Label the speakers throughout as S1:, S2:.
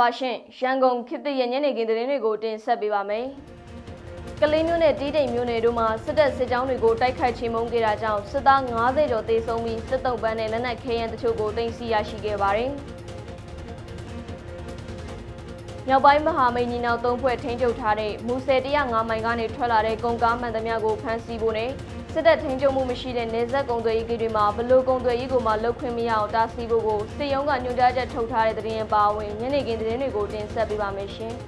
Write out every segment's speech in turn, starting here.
S1: ပါရှင်ရန်ကုန်ခေတ်သစ်ရဲ့ညနေခင်းသတင်းတွေကိုတင်ဆက်ပေးပါမယ်ကလေးမျိုးနဲ့တီးတိမ်မျိုးနယ်တို့မှာစစ်တပ်စစ်ကြောင်းတွေကိုတိုက်ခိုက်ချေမှုန်းခဲ့တာကြောင့်စစ်သား90ကျော်သေဆုံးပြီးစစ်တုံးပန်းနဲ့လက်နက်ခဲယမ်းတချို့ကိုတင်စီရရှိခဲ့ပါတယ်မြောက်ပိုင်းမဟာမိတ်ညီနောင်သုံးဖွဲ့ထိန်းချုပ်ထားတဲ့မူဆယ်105မိုင်ကနေထွက်လာတဲ့ကုန်ကားမှန်သမျှကိုဖမ်းဆီးဖို့နဲ့ စစ်တပ်ထိန်းချုပ်မှုမရှိတဲ့နေဆက်ကုံသွေးရေးဂိတ်တွေမှာဘလို့ကုံသွေးရေးကိုမှလုတ်ခွင့်မရအောင်တားဆီးဖို့ကိုစစ်ရုံးကညွှန်ကြားချက်ထုတ်ထားတဲ့သတင်းပါဝင်ညနေခင်းသတင်းတွေကိုတင်ဆက်ပေးပါမယ်ရှင်။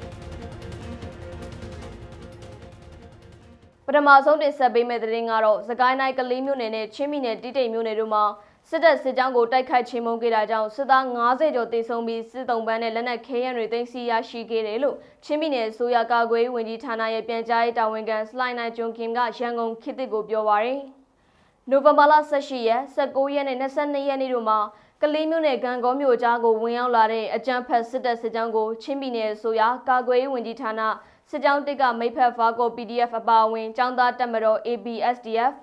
S1: ပထမဆုံးတင်ဆက်ပေးမယ့်သတင်းကတော့စကိုင်းတိုင်းကလေးမြို့နယ်နဲ့ချင်းပြည်နယ်တိတိမ်မြို့နယ်တို့မှာ စစ်တပ်စစ်ကြောင်းကိုတိုက်ခိုက်ချေမှုန်းခဲ့တာကြောင့်စစ်သား90ကျော်သေဆုံးပြီးစစ်တုံးပန်းနဲ့လက်နက်ခဲယမ်းတွေသိမ်းဆည်းရရှိခဲ့တယ်လို့ချင်းပြည်နယ်ဆိုရကာကွယ်ဝင်ကြီးဌာနရဲ့ပြန်ကြားရေးတာဝန်ခံစလိုင်းနိုင်ကျွန်းခင်ကရန်ကုန်ခေတ်တစ်ကိုပြောပါရယ်နိုဝင်ဘာလ18ရက်19ရက်နဲ့22ရက်နေ့တို့မှာကလေးမျိုးနယ်ကံကောမြို့ကြားကိုဝင်ရောက်လာတဲ့အကြမ်းဖက်စစ်တပ်စစ်ကြောင်းကိုချင်းပြည်နယ်ဆိုရကာကွယ်ရေးဝင်ကြီးဌာနစစ်ကြောင်းတစ်ကမိတ်ဖက်ဖာကို PDF အပါအဝင်ចောင်းသားတက်မတော် ABSDF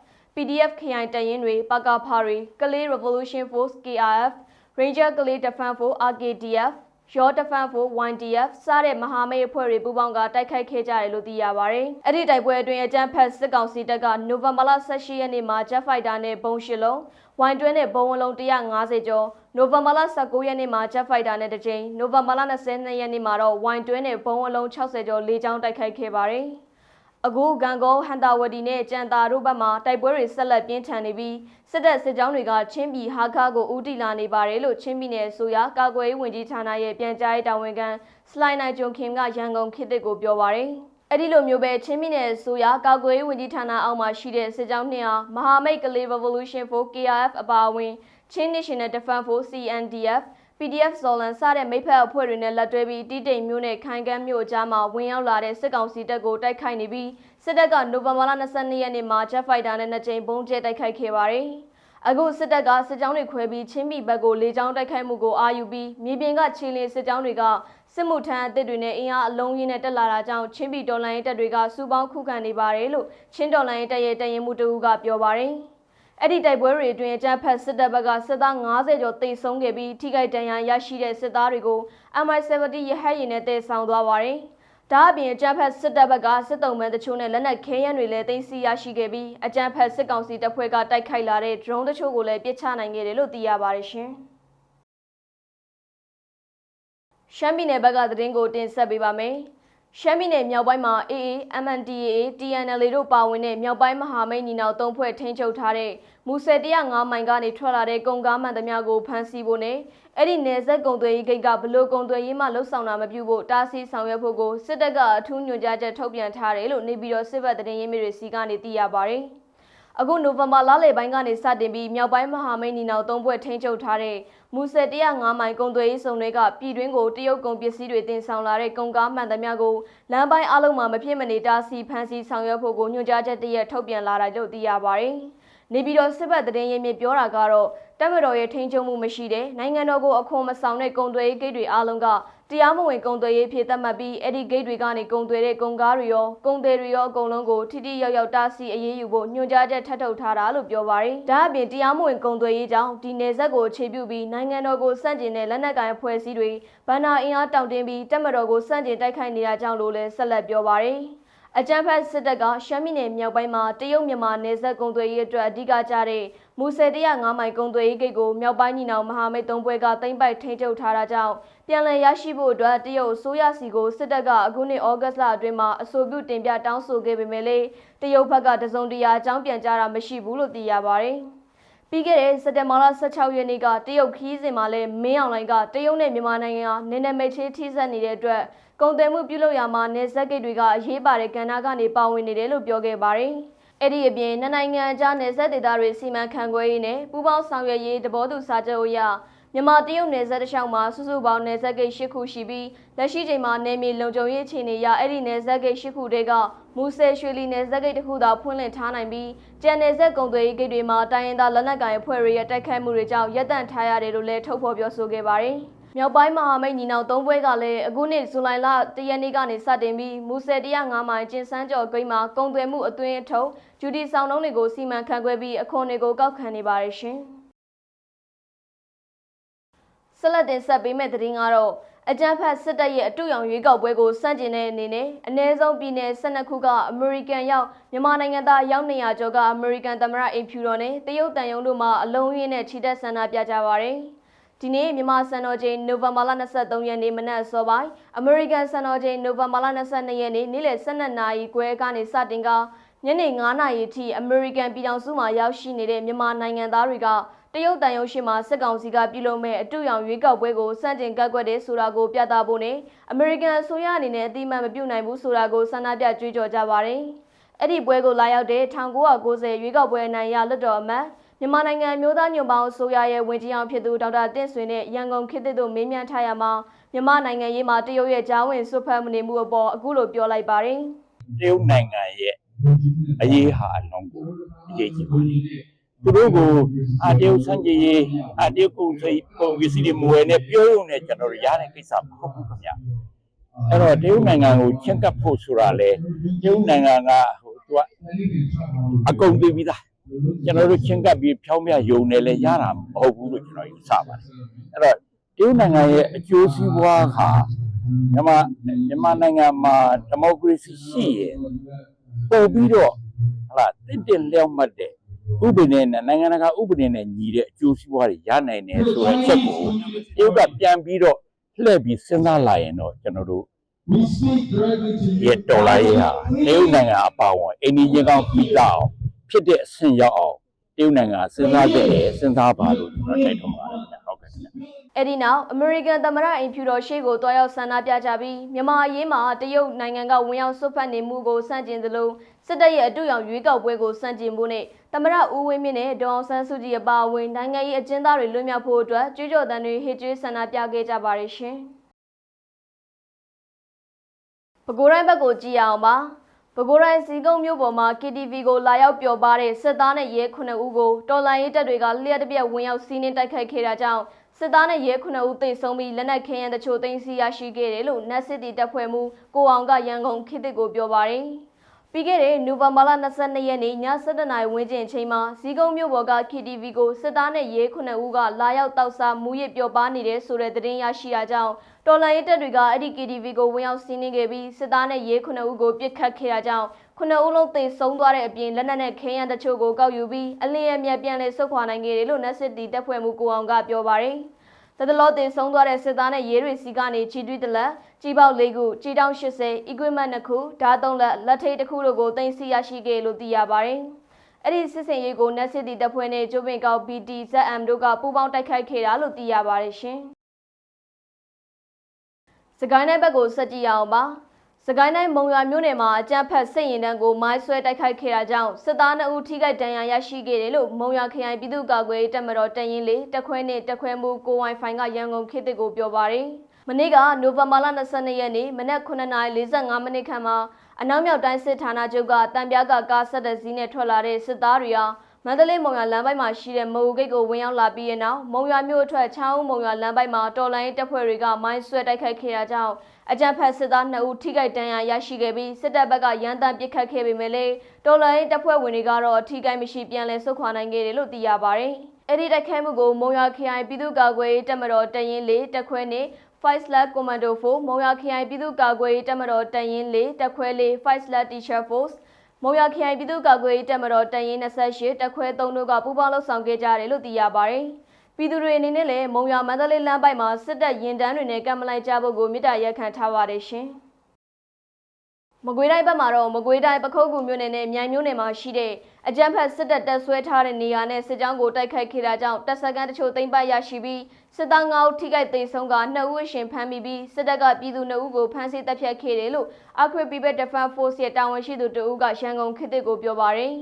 S1: PDF ခရိုင်တရင်တွေပကဖာတွေကလေး Revolution Force KRF Ranger ကလေး Defense Force RKDF ရော Defense Force YDF စတဲ့မဟာမိတ်အဖွဲ့တွေပူးပေါင်းကတိုက်ခိုက်ခဲ့ကြတယ်လို့သိရပါတယ်။အဲ့ဒီတိုက်ပွဲအတွင်းအကြမ်းဖက်စစ်ကောင်စီတပ်ကနိုဝင်ဘာလ18ရက်နေ့မှာ Jet Fighter နဲ့ဘုံရှစ်လုံး၊ဝိုင်တွဲနဲ့ဘုံဝလုံး150ကျော်နိုဝင်ဘာလ19ရက်နေ့မှာ Jet Fighter နဲ့တစ်ကြိမ်နိုဝင်ဘာလ22ရက်နေ့မှာတော့ဝိုင်တွဲနဲ့ဘုံဝလုံး60ကျော်လေးချောင်းတိုက်ခိုက်ခဲ့ပါတယ်။ အခုဂံကောဟန်တာဝတီနဲ့ကြံတာတို့ဘက်မှတိုက်ပွဲတွေဆက်လက်ပြင်းထန်နေပြီးစစ်တပ်စစ်ကြောင်းတွေကချင်းပြည်ဟာခါကိုဦးတည်လာနေပါတယ်လို့ချင်းပြည်နယ်ဆိုရကာကွယ်ရေးဝန်ကြီးဌာနရဲ့ပြန်ကြားရေးတာဝန်ခံစလိုင်းနိုင်ဂျွန်ခင်ကရန်ကုန်ခေတ်တစ်ကိုပြောပါရယ်အဲ့ဒီလိုမျိုးပဲချင်းပြည်နယ်ဆိုရကာကွယ်ရေးဝန်ကြီးဌာနအောက်မှာရှိတဲ့စစ်ကြောင်းနှစ်ဟာမဟာမိတ်ကလေး Revolution for KRF အပါအဝင်ချင်း National Defense Force CNDF PDF ဇော်လန်စတဲ့မိဖက်အဖွဲ့တွေနဲ့လက်တွဲပြီးတီးတိမ်မျိုးနဲ့ခိုင်ကမ်းမျိုးအကြားမှာဝင်ရောက်လာတဲ့စစ်ကောင်စီတပ်ကိုတိုက်ခိုက်နေပြီးစစ်တပ်ကနိုဝင်ဘာလ22ရက်နေ့မှာ Jet Fighter နဲ့နှစ်ကြိမ်ဘုံကျဲတိုက်ခိုက်ခဲ့ပါတယ်။အခုစစ်တပ်ကစစ်ကြောင်းတွေခွဲပြီးချင်းပြည်ဘက်ကိုလေကြောင်းတိုက်ခိုက်မှုကိုအာယူပြီးမြေပြင်ကခြေလင်းစစ်ကြောင်းတွေကစစ်မှုထမ်းအသစ်တွေနဲ့အင်အားအလုံးရင်းနဲ့တက်လာတာကြောင့်ချင်းပြည်တော်လိုင်းတပ်တွေကစူပေါင်းခုခံနေပါတယ်လို့ချင်းတော်လိုင်းတပ်ရဲ့တရင်မှုတအူးကပြောပါတယ်။ အဲ့ဒီတိုက်ပွဲတွေအတွင်းအကြမ်းဖက်စစ်တပ်ဘက်ကစစ်သား90ကျော်တိတ်ဆုံးခဲ့ပြီးထိခိုက်ဒဏ်ရာရရှိတဲ့စစ်သားတွေကို MI70 ရဟတ်ယာဉ်နဲ့တည်ဆောင်သွားပါတယ်။ဒါအပြင်အကြမ်းဖက်စစ်တပ်ဘက်ကစစ်တုံးမှန်တချို့နဲ့လက်နက်ခဲယမ်းတွေလည်းတင်စီရရှိခဲ့ပြီးအကြမ်းဖက်စစ်ကောင်စီတပ်ဖွဲ့ကတိုက်ခိုက်လာတဲ့ drone တချို့ကိုလည်းပစ်ချနိုင်ခဲ့တယ်လို့သိရပါတယ်ရှင်။ရှမ်းပြည်နယ်ဘက်ကသတင်းကိုတင်ဆက်ပေးပါမယ်။ ရှမ်းပြည်နယ်မြောက်ပိုင်းမှာ AA, MNDAA, TNLA တို့ပါဝင်တဲ့မြောက်ပိုင်းမဟာမိတ်ညီနောင်သုံးဖွဲ့ထိန်းချုပ်ထားတဲ့မူဆယ်105မိုင်ကနေထွက်လာတဲ့ကုန်ကားမှန်သမျှကိုဖမ်းဆီးဖို့နဲ့အဲ့ဒီနယ်စပ်ကုန်သွယ်ရေးဂိတ်ကဘလို့ကုန်သွယ်ရေးမှလှုပ်ဆောင်တာမပြုဖို့တားဆီးဆောင်ရွက်ဖို့ကိုစစ်တပ်ကအထူးညွှန်ကြားချက်ထုတ်ပြန်ထားတယ်လို့နေပြည်တော်စစ်ဘက်သတင်းရင်းမြစ်တွေစီကနေသိရပါတယ်။အခုနိုဝင်ဘာလလယ်ပိုင်းကနေစတင်ပြီးမြောက်ပိုင်းမဟာမိတ်ညီနောင်သုံးဘွဲ့ထိန်းချုပ်ထားတဲ့ မူဆယ်105မိုင်ကုန်သွယ်ရေးစုံတွေကပြည်တွင်းကိုတရုတ်ကုန်ပစ္စည်းတွေတင်ဆောင်လာတဲ့ကုန်ကားမှန်သမျှကိုလမ်းပိုင်းအလုံးမှာမဖြစ်မနေတားဆီးဖမ်းဆီးဆောင်ရွက်ဖို့ကိုညွှန်ကြားချက်တရက်ထုတ်ပြန်လာတာလို့သိရပါတယ်။နေပြည်တော်စစ်ဘက်သတင်းရင်းမြစ်ပြောတာကတော့တပ်မတော်ရဲ့ထိန်းချုပ်မှုမရှိတဲ့နိုင်ငံတော်ကိုအခွန်မဆောင်တဲ့ကုန်သွယ်ရေးဂိတ်တွေအားလုံးက တရားမဝင်ကုန်သွယ်ရေးဖြစ်သတ်မှတ်ပြီးအဲ့ဒီဂိတ်တွေကနေကုန်သွယ်တဲ့ကုန်ကားတွေရောကုန်သည်တွေရောအကုန်လုံးကိုထိထိရောက်ရောက်တားဆီးအရေးယူဖို့ညွှန်ကြားချက်ထပ်ထုတ်ထားတာလို့ပြောပါရယ်။ဒါအပြင်တရားမဝင်ကုန်သွယ်ရေးကြောင့်ဒီနယ်စပ်ကိုအခြေပြုပြီးနိုင်ငံတော်ကိုစန့်ကျင်တဲ့လက်နက်ကိုင်အဖွဲ့အစည်းတွေဗန္နာအင်အားတောင့်တင်းပြီးတပ်မတော်ကိုစန့်ကျင်တိုက်ခိုက်နေတာကြောင့်လို့လည်းဆက်လက်ပြောပါရယ်။ အကြမ်းဖက်စစ်တပ်ကရှမ်းပြည်နယ်မြောက်ပိုင်းမှာတရုတ်မြန်မာနယ်စပ်ကုန်သွယ်ရေးအတွက်အဓိကကျတဲ့မူဆယ်105မိုင်ကုန်သွယ်ရေးဂိတ်ကိုမြောက်ပိုင်းညီနောင်မဟာမိတ်သုံးဘွဲကသိမ့်ပိုက်ထိန်းချုပ်ထားတာကြောင့်ပြန်လည်ရရှိဖို့အတွက်တရုတ်အစိုးရစီကိုစစ်တပ်ကအခုနှစ်ဩဂတ်လအတွင်းမှာအဆိုပြုတင်ပြတောင်းဆိုခဲ့ပေမဲ့လည်းတရုတ်ဘက်ကတစုံတရာအကြောင်းပြန်ကြားတာမရှိဘူးလို့သိရပါတယ်။ ပြီးခဲ့တဲ့စက်တင်ဘာလ16ရက်နေ့ကတရုတ်ခီးစဉ်မှာလဲမင်းအောင်လိုင်ကတရုတ်နဲ့မြန်မာနိုင်ငံဟာနည်းနည်းမိတ်ချင်းထိစပ်နေတဲ့အတွက်ကုန်သွယ်မှုပြုလုပ်ရမှာနေဆက်ဂိတ်တွေကအရေးပါတဲ့ကဏ္ဍကနေပါဝင်နေတယ်လို့ပြောခဲ့ပါတယ်။အဲ့ဒီအပြင်နှစ်နိုင်ငံအကြားနယ်စပ်ဒေသတွေစီမံခန့်ခွဲရေးနဲ့ပူးပေါင်းဆောင်ရွက်ရေးတဘောတူစာချုပ်အရ မြန်မာတရုတ်နယ်စပ်တစ်လျှောက်မှာစုစုပေါင်းနယ်စပ်ဂိတ်၈ခုရှိပြီးလက်ရှိချိန်မှာနယ်မြေလုံခြုံရေးအခြေအနေအရအဲ့ဒီနယ်စပ်ဂိတ်၈ခုတည်းကမူဆယ်ရွှေလီနယ်စပ်ဂိတ်တစ်ခုသာဖွင့်လှစ်ထားနိုင်ပြီးကျန်နယ်စပ်ကုန်သွယ်ရေးဂိတ်တွေမှာတိုင်းရင်းသားလက်နက်ကိုင်အဖွဲ့တွေရဲ့တိုက်ခိုက်မှုတွေကြောင့်ရပ်တန့်ထားရတယ်လို့လည်းထုတ်ဖော်ပြောဆိုခဲ့ပါတယ်။မြောက်ပိုင်းမဟာမိတ်ညီနောင်သုံးဘွဲကလည်းအခုနှစ်ဇူလိုင်လတရက်နေ့ကနေစတင်ပြီးမူဆယ်105မိုင်ကျင်းစန်းကျော်ဂိမ်းမှာကုန်သွယ်မှုအသွင်အထုံဂျူဒီဆောင်နှုံးတွေကိုစီမံခန့်ခွဲပြီးအခွန်တွေကိုကောက်ခံနေပါတယ်ရှင်။ ဆက်လက်တင်ဆက်ပေးမယ့်သတင်းကတော့အကြမ်းဖက်စစ်တပ်ရဲ့အတူရောင်ရွေးကောက်ပွဲကိုစန့်ကျင်တဲ့အနေနဲ့အ ਨੇ ဆုံးပြည်နယ်12ခုကအမေရိကန်ရောက်မြန်မာနိုင်ငံသားရောက်200ကျော်ကအမေရိကန်သမ္မတအိမ်ဖြူတော်နဲ့တရုတ်တန်ယုံတို့မှအလုံးရင်းနဲ့ခြိတက်ဆန္ဒပြကြပါရယ်ဒီနေ့မြန်မာစံတော်ချိန်နိုဝင်ဘာလ23ရက်နေ့မနက်စောပိုင်းအမေရိကန်စံတော်ချိန်နိုဝင်ဘာလ22ရက်နေ့နေ့လယ်12နာရီခွဲကနေစတင်ကညနေ9နာရီထိအမေရိကန်ပြည်ထောင်စုမှာရောက်ရှိနေတဲ့မြန်မာနိုင်ငံသားတွေက တရုတ်တန်ယုံရှိမှာစစ်ကောင်စီကပြုလုပ်မဲ့အတူရောင်ရွေးကောက်ပွဲကိုစန့်ကျင်ကန့်ကွက်တဲ့ဆိုတာကိုပြသဖို့နဲ့အမေရိကန်အစိုးရအနေနဲ့အတိအမှန်မပြုနိုင်ဘူးဆိုတာကိုဆန္ဒပြကြွေးကြော်ကြပါတယ်။အဲ့ဒီပွဲကိုလာရောက်တဲ့1990ရွေးကောက်ပွဲအနိုင်ရလွတ်တော်အမတ်မြန်မာနိုင်ငံမျိုးသားညွန့်ပေါင်းအစိုးရရဲ့ဝန်ကြီးအောင်ဖြစ်သူဒေါက်တာတင့်ဆွေနဲ့ရန်ကုန်ခေတ်သစ်တို့မေးမြန်းထားရမှာမြန်မာနိုင်ငံရေးမှာတရုတ်ရဲ့ကြားဝင်ဆွတ်ဖက်မှုနေမှုအပေါ်အခုလိုပြောလိုက်ပါတယ်။
S2: တရုတ်နိုင်ငံရဲ့အရေးဟာအလုံးကိုအရေးကြီးပါတယ် သူတို့ကိုအတရုတ်စံကြီးရေးအတရုတ်ကုန်စိတ်ပုံပစ္စည်းတွေမဝယ်နဲ့ပြောရုံနဲ့ကျွန်တော်တို့ရတဲ့ကိစ္စမဟုတ်ဘူးခင်ဗျအဲ့တော့တရုတ်နိုင်ငံကိုချင်းကပ်ဖို့ဆိုတာလေတရုတ်နိုင်ငံကဟိုသူကအကုန်သိပြီးသားကျွန်တော်တို့ချင်းကပ်ပြီးဖြောင်းမြယုံနေလဲရတာမဟုတ်ဘူးလို့ကျွန်တော်ယူဆပါတယ်အဲ့တော့တရုတ်နိုင်ငံရဲ့အကျိုးစီးပွားဟာမြန်မာမြန်မာနိုင်ငံမှာဒီမိုကရေစီရှိရင်ပို့ပြီးတော့ဟလာတင့်တယ်လျောက်မှတ်တဲ့ ဥပဒေနဲ့နိုင်ငံတကာဥပဒေနဲ့ညီတဲ့အကျိုးစီးပွားတွေရနိုင်တယ်ဆိုတဲ့အချက်ကိုတရုတ်ကပြန်ပြီးတော့လှည့်ပြီးစဉ်းစားလာရင်တော့ကျွန်တော်တို့
S3: We speak directly to you.
S2: ရဲ့ဒေါ်လာရေးဟာတရုတ်နိုင်ငံအပါအဝင်အိန္ဒိယကောင်းပြီးတော့ဖြစ်တဲ့အဆင့်ရောက်အောင်တရုတ်နိုင်ငံစဉ်းစားတဲ့စဉ်းစားပါလို့ကျွန်တော်တိုက်တွန်းပါတယ်
S1: အဲ့ဒီနောက်အမေရိကန်သမ္မတအိမ်ဖြူတော်ရှေ့ကိုတွားရောက်ဆန္ဒပြကြပြီးမြန်မာအရေးမှာတရုတ်နိုင်ငံကဝင်ရောက်ဆွတ်ဖက်နေမှုကိုစန့်ကျင်သလိုစစ်တပ်ရဲ့အတူရောင်ရွေးကောက်ပွဲကိုစန့်ကျင်ဖို့နဲ့သမ္မတဦးဝင်းမြင့်နဲ့ဒေါအောင်ဆန်းစုကြည်အပါအဝင်နိုင်ငံရေးအကျဉ်းသားတွေလွတ်မြောက်ဖို့အတွက်ကြွေးကြော်သံတွေဟစ်ကြွေးဆန္ဒပြခဲ့ကြပါတယ်ရှင်။ပဲခူးတိုင်းဘက်ကိုကြည့်ရအောင်ပါ။ပဲခူးတိုင်းစီကုန်းမြို့ပေါ်မှာ KTV ကိုလာရောက်ပျော်ပါတဲ့စစ်သားနဲ့ရဲ9ဦးကိုတော်လိုင်းရေးတပ်တွေကလျှက်တစ်ပြက်ဝင်ရောက်စီးနင်းတိုက်ခိုက်ခဲ့တာကြောင့် စစ်သားနဲ့ရဲ9ဦးသေဆုံးပြီးလက်နက်ခဲယမ်းတချို့သိမ်းဆည်းရရှိခဲ့တယ်လို့နတ်စစ်တီတပ်ဖွဲ့မှူးကိုအောင်ကရန်ကုန်ခေတ်တစ်ကိုပြောပါတယ်။ပြီးခဲ့တဲ့နိုဝင်ဘာလ22ရက်နေ့ည7:00နာရီဝန်းကျင်အချိန်မှာဇီးကုန်းမြို့ပေါ်က KTV ကိုစစ်သားနဲ့ရဲ9ဦးကလာရောက်တောက်စားမူရစ်ပျော်ပါနေတဲ့ဆိုတဲ့သတင်းရရှိတာကြောင့် တော်လိုင်းရေးတပ်တွေကအဲ့ဒီ KTV ကိုဝင်ရောက်စီးနင်းခဲ့ပြီးစစ်သားနဲ့ရဲ9ဦးကိုပစ်ခတ်ခဲ့တာကြောင့်ခုနှစ်ဦးလုံးသေဆုံးသွားတဲ့အပြင်လက်နက်နဲ့ခဲယမ်းတချို့ကိုကောက်ယူပြီးအလင်းအမြတ်ပြန်လည်ဆုတ်ခွာနိုင်ခဲ့တယ်လို့နတ်စစ်တီတပ်ဖွဲ့မှူးကိုအောင်ကပြောပါတယ်။တတလောတင်ဆုံးသွားတဲ့စစ်သားနဲ့ရဲတွေစီကနေချီတွီးတလက်ကြီးပေါက်၄ခုကြီးတောင်း80 equipment 2ခုဓာတ်3လက်လက်ထိတ်တစ်ခုတို့ကိုတင်စီရရှိခဲ့လို့သိရပါတယ်။အဲ့ဒီစစ်စင်ရေးကိုနတ်စစ်တီတပ်ဖွဲ့နဲ့ကျိုးပင်ကောက် BTZM တို့ကပူးပေါင်းတိုက်ခိုက်ခဲ့တာလို့သိရပါတယ်ရှင်။ စကိုင်းတိုင်းဘက်ကိုဆက်ကြည့်ရအောင်ပါ။စကိုင်းတိုင်းမုံရွာမြို့နယ်မှာအကြမ်းဖက်စစ်ရင်တန်းကိုမိုင်းဆွဲတိုက်ခိုက်ခဲ့တာကြောင့်စစ်သား2ဦးထိခိုက်ဒဏ်ရာရရှိခဲ့တယ်လို့မုံရွာခရိုင်ပြည်သူ့ကာကွယ်ရေးတပ်မတော်တရင်လေးတက်ခွဲနဲ့တက်ခွဲမှုကိုဝိုင်ဖိုင်ကရန်ကုန်ခေတ်တစ်ကိုပြောပါရယ်မနေ့ကနိုဝင်ဘာလ22ရက်နေ့မနက်9:45မိနစ်ခန့်မှာအနောက်မြောက်တိုင်းစစ်ဌာနချုပ်ကတံပြားကကားဆက်တဲ့စီးနဲ့ထွက်လာတဲ့စစ်သားတွေဟာ မန္တလေးမုံရွာလမ်းပိုင်းမှာရှိတဲ့မအူဂိတ်ကိုဝင်ရောက်လာပြီးတဲ့နောက်မုံရွာမြို့အထွက်ချောင်းဦးမုံရွာလမ်းပိုင်းမှာတော်လိုင်းတပ်ဖွဲ့တွေကမိုင်းဆွဲတိုက်ခိုက်ခဲ့တာကြောင့်အကြမ်းဖက်စစ်သား2ဦးထိခိုက်ဒဏ်ရာရရှိခဲ့ပြီးစစ်တပ်ဘက်ကရန်တမ်းပစ်ခတ်ခဲ့ပေမဲ့လည်းတော်လိုင်းတပ်ဖွဲ့ဝင်တွေကတော့အထိခိုက်မရှိပြန်လည်ဆုတ်ခွာနိုင်ခဲ့တယ်လို့သိရပါတယ်။အဲ့ဒီတိုက်ခိုက်မှုကိုမုံရွာခရိုင်ပြည်သူ့ကာကွယ်ရေးတပ်မတော်တရင်လေးတက်ခွဲနဲ့ Five Slack Commando 4မုံရွာခရိုင်ပြည်သူ့ကာကွယ်ရေးတပ်မတော်တရင်လေးတက်ခွဲလေး Five Slack Teacher Force မုံရခရိုင်ပြည်သူ့ကာကွယ်ရေးတပ်မတော်တရင်28တက်ခွဲ3တို့ကပူးပေါင်းလှုပ်ဆောင်ခဲ့ကြတယ်လို့သိရပါတယ်။ပြည်သူတွေအနေနဲ့လည်းမုံရမန္တလေးလမ်းပိုက်မှာစစ်တပ်ရင်တန်းတွေနဲ့ကံမလိုက်ကြဖို့ကိုမေတ္တာရက်ခံထားပါတယ်ရှင်။ မကွေးတိုင်းဘက်မှာတော့မကွေးတိုင်းပခုတ်ကူမြို့နယ်နဲ့မြိုင်မြို့နယ်မှာရှိတဲ့အကြမ်းဖက်စစ်တပ်တပ်ဆွဲထားတဲ့နေရာနဲ့စစ်ကြောင်းကိုတိုက်ခိုက်ခဲ့တာကြောင့်တပ်စခန်းတချို့သိမ်းပိုက်ရရှိပြီးစစ်သား9ဦးထိခိုက်သေဆုံးက2ဦးအရှင်ဖမ်းမိပြီးစစ်တပ်ကပြည်သူ2ဦးကိုဖမ်းဆီးတပ်ဖြတ်ခဲ့တယ်လို့ Accra People Defense Force ရဲ့တာဝန်ရှိသူတဦးကရန်ကုန်ခေတ်တစ်ကိုပြောပါရယ်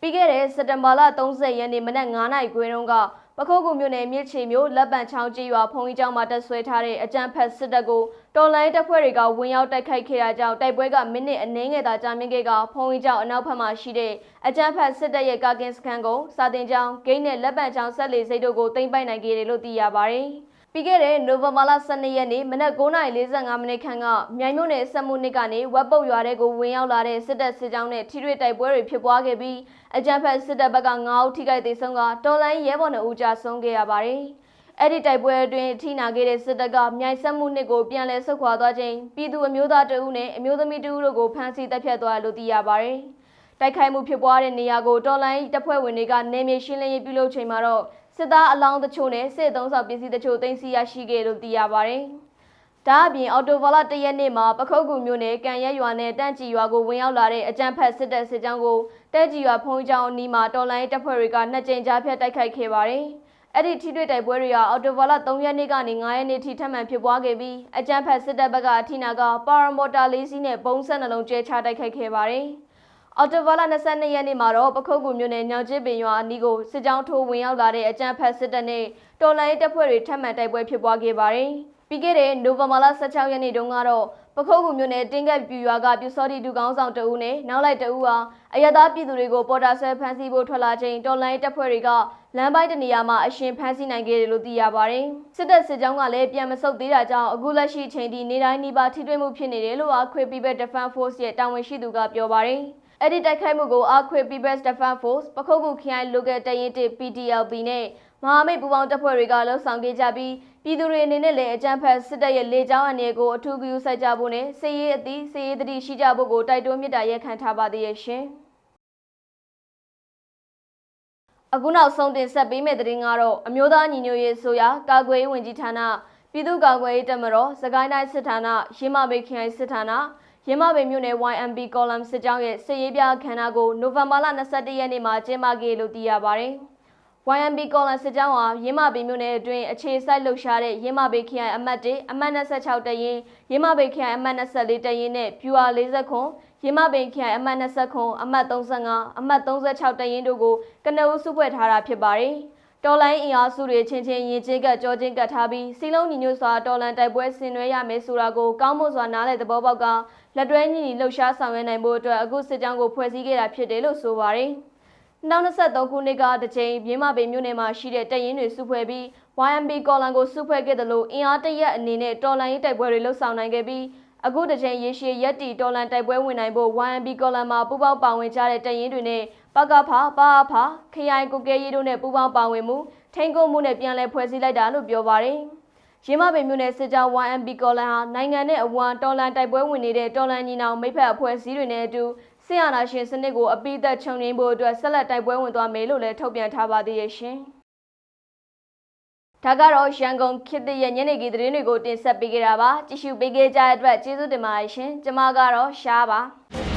S1: ပြီးခဲ့တဲ့စက်တင်ဘာလ30ရက်နေ့မနက်9:00နာရီခွဲတုန်းက ပခုတ်ကူမြို့နယ်မြစ်ချေမြို့လက်ပံချောင်းကြီးရွာဖုံကြီးကျောင်းမှာတပ်ဆွဲထားတဲ့အကြမ်းဖက်စစ်တပ်ကိုတော်လိုင်းတပ်ဖွဲ့တွေကဝင်ရောက်တိုက်ခိုက်ခဲ့တာကြောင့်တိုက်ပွဲကမိနစ်အနည်းငယ်သာကြာမြင့်ခဲ့ကဖုံကြီးကျောင်းအနောက်ဘက်မှာရှိတဲ့အကြမ်းဖက်စစ်တပ်ရဲ့ကာကင်စခန်းကိုစာတင်ကျောင်းဂိတ်နဲ့လက်ပံချောင်းဆက်လီစိတ်တို့ကိုတင်ပိုက်နိုင်ခဲ့တယ်လို့သိရပါတယ်။ ပြီးခဲ့တဲ့နိုဝင်ဘာလ12ရက်နေ့မနက်9:45မိနစ်ခန့်ကမြိုင်မြို့နယ်စက်မှုနစ်ကနေဝက်ပုတ်ရွာတဲ့ကိုဝင်ရောက်လာတဲ့စစ်တပ်စစ်ကြောင်းနဲ့ထိတွေ့တိုက်ပွဲတွေဖြစ်ပွားခဲ့ပြီးအကြမ်းဖက်စစ်တပ်ဘက်က9ဦးထိခိုက်ဒေဆုံးကတော်လိုင်းရဲဘော်2ဦးကြာဆုံးခဲ့ရပါတယ်။အဲ့ဒီတိုက်ပွဲအတွင်းထိနာခဲ့တဲ့စစ်တပ်ကမြိုင်ဆက်မှုနှစ်ကိုပြန်လည်ဆုတ်ခွာသွားခြင်းပြည်သူအမျိုးသားတအုပ်နဲ့အမျိုးသမီးတအုပ်တို့ကိုဖမ်းဆီးတပ်ဖြတ်သွားတယ်လို့သိရပါတယ်။တိုက်ခိုက်မှုဖြစ်ပွားတဲ့နေရာကိုတော်လိုင်းတပ်ဖွဲ့ဝင်တွေကနေမြေရှင်းလင်းရေးပြုလုပ်ချိန်မှာတော့ စစ်သားအလောင်းတချို့နဲ့စစ်သုံးဆောင်ပစ္စည်းတချို့သိမ်းဆည်းရရှိခဲ့လို့သိရပါတယ်။ဒါအပြင်အော်တိုဗလာတရက်နေ့မှာပခုတ်ကူမျိုးနဲ့ကံရက်ရွာနဲ့တန့်ကြည်ရွာကိုဝင်ရောက်လာတဲ့အကြမ်းဖက်စစ်တပ်စစ်ကြောင်းကိုတန့်ကြည်ရွာဖုံးကျောင်းအနီးမှာတော်လိုင်းတပ်ဖွဲ့တွေကနှစ်ကြိမ်ကြားဖြတ်တိုက်ခိုက်ခဲ့ပါတယ်။အဲ့ဒီထိတွေ့တိုက်ပွဲတွေဟာအော်တိုဗလာ3ရက်နေ့ကနေ9ရက်နေ့ထိထပ်မံဖြစ်ပွားခဲ့ပြီးအကြမ်းဖက်စစ်တပ်ဘက်ကအထိနာကပါရမော်တာလေးစီးနဲ့ပုံစံနှလုံးကျဲချတိုက်ခိုက်ခဲ့ပါတယ်။ အော်တိုဗလာ22ရက်နေ့မှာတော့ပခုတ်ကူမျိုးနဲ့ညောင်ကျစ်ပင်ရွာအနီးကိုစစ်ကြောင်းထိုးဝင်ရောက်လာတဲ့အကြမ်းဖက်စစ်တပ်နဲ့တော်လိုင်းတပ်ဖွဲ့တွေထပ်မံတိုက်ပွဲဖြစ်ပွားခဲ့ပါတယ်။ပြီးခဲ့တဲ့နိုဝင်ဘာလ16ရက်နေ့တုန်းကတော့ပခုတ်ကူမျိုးနဲ့တင်းကပ်ပြူရွာကပြူစောတိဒူကောင်းဆောင်တအူးနဲ့နောက်လိုက်တအူးဟာအရသာပြည်သူတွေကိုပေါ်တာဆွဲဖမ်းဆီးဖို့ထွက်လာချိန်တော်လိုင်းတပ်ဖွဲ့တွေကလမ်းပိုင်းတနေရာမှာအရှင်ဖမ်းဆီးနိုင်ခဲ့တယ်လို့သိရပါတယ်။စစ်တပ်စစ်ကြောင်းကလည်းပြန်မဆုတ်သေးတာကြောင့်အခုလက်ရှိချိန်ထိနေတိုင်းနေပါထိတွေ့မှုဖြစ်နေတယ်လို့အခွေ People Defense Force ရဲ့တာဝန်ရှိသူကပြောပါတယ်။ အဲ့ဒီတိုက်ခိုက်မှုကိုအခွေ People's Defense Force ပခုတ်ကူခရိုင် Local တရင်တစ် PTLP နဲ့မဟာမိတ်ပူးပေါင်းတပ်ဖွဲ့တွေကလှုပ်ဆောင်ခဲ့ကြပြီးပြည်သူတွေအနေနဲ့လည်းအကြမ်းဖက်စစ်တပ်ရဲ့လေကြောင်းအနေကိုအထူးဂရုစိုက်ကြဖို့နဲ့စစ်ရေးအသီးစစ်ရေးတတိရှိကြဖို့ကိုတိုက်တွန်းမြစ်တာရက်ခံထားပါသေးရဲ့ရှင်။အခုနောက်ဆုံးတင်ဆက်ပေးမယ့်သတင်းကတော့အမျိုးသားညီညွတ်ရေးဆိုရာကာကွယ်ရေးဝန်ကြီးဌာနပြည်သူ့ကာကွယ်ရေးတပ်မတော်စကိုင်းတိုင်းစစ်ဌာနရင်းမဘေးခရိုင်စစ်ဌာန ရင်းမဘေးမြို့နယ် YMB column စစ်ကြောင်းရဲ့စစ်ရေးပြခန္ဓာကိုနိုဝင်ဘာလ22ရက်နေ့မှာကျင်းပခဲ့လို့သိရပါတယ်။ YMB ကော်လန်စစ်ကြောင်းဟာရင်းမဘေးမြို့နယ်အတွင်းအခြေစိုက်လှုပ်ရှားတဲ့ရင်းမဘေးခရိုင်အမှတ်1အမှတ်26တရင်ရင်းမဘေးခရိုင်အမှတ်24တရင်နဲ့ပြူဟာ40ခွန်ရင်းမဘေးခရိုင်အမှတ်20ခွန်အမှတ်35အမှတ်36တရင်တို့ကိုကနအုပ်စုဖွဲ့ထားတာဖြစ်ပါတယ်။ တော်လိုင်းအင်အားစုတွေချင်းချင်းရင်ချင်းကကြောချင်းကပ်ထားပြီးစီလုံးညီညွတ်စွာတော်လန်တိုက်ပွဲဆင်နွှဲရမယ်ဆိုတာကိုကောင်းမွန်စွာနားလည်သဘောပေါက်ကလက်တွဲညီညီလှုပ်ရှားဆောင်ရွက်နိုင်ဖို့အတွက်အခုစစ်ကြောင်းကိုဖွဲ့စည်းခဲ့တာဖြစ်တယ်လို့ဆိုပါတယ်။2023ခုနှစ်ကတကြိမ်မြင်းမပေမြို့နယ်မှာရှိတဲ့တရင်တွေစုဖွဲ့ပြီး YMB ကော်လန်ကိုစုဖွဲ့ခဲ့တယ်လို့အင်အားတရက်အနေနဲ့တော်လန်ရေးတိုက်ပွဲတွေလှုပ်ဆောင်နိုင်ခဲ့ပြီးအခုတကြိမ်ရေရှည်ရက်တီတော်လန်တိုက်ပွဲဝင်နိုင်ဖို့ YMB ကော်လန်မှာပူးပေါင်းပါဝင်ကြတဲ့တရင်တွေနဲ့ ပကဖာပါအဖာခရိုင်ကိုကဲရီတို့နဲ့ပူးပေါင်းပါဝင်မှုထိန်းကုန်းမှုနဲ့ပြန်လည်ဖွဲ့စည်းလိုက်တာလို့ပြောပါတယ်ရင်းမပင်မြို့နယ်စစ်ကြောင်း YMB ကော်လန်ဟာနိုင်ငံနဲ့အဝမ်းတော်လန်တိုက်ပွဲဝင်နေတဲ့တော်လန်ညီနောင်မိဖက်အဖွဲ့အစည်းတွေနဲ့အတူဆရာနာရှင်စနစ်ကိုအပိသက်ခြုံငိမ့်ဖို့အတွက်ဆက်လက်တိုက်ပွဲဝင်သွားမယ်လို့လည်းထုတ်ပြန်ထားပါသေးရဲ့ရှင်။ဒါကတော့ရန်ကုန်ခေတ်သစ်ရဲ့ညနေခင်းသတင်းတွေကိုတင်ဆက်ပေးကြတာပါ။ကြည့်ရှုပေးကြတဲ့အတွက်ကျေးဇူးတင်ပါတယ်ရှင်။ကျွန်မကတော့ရှားပါ။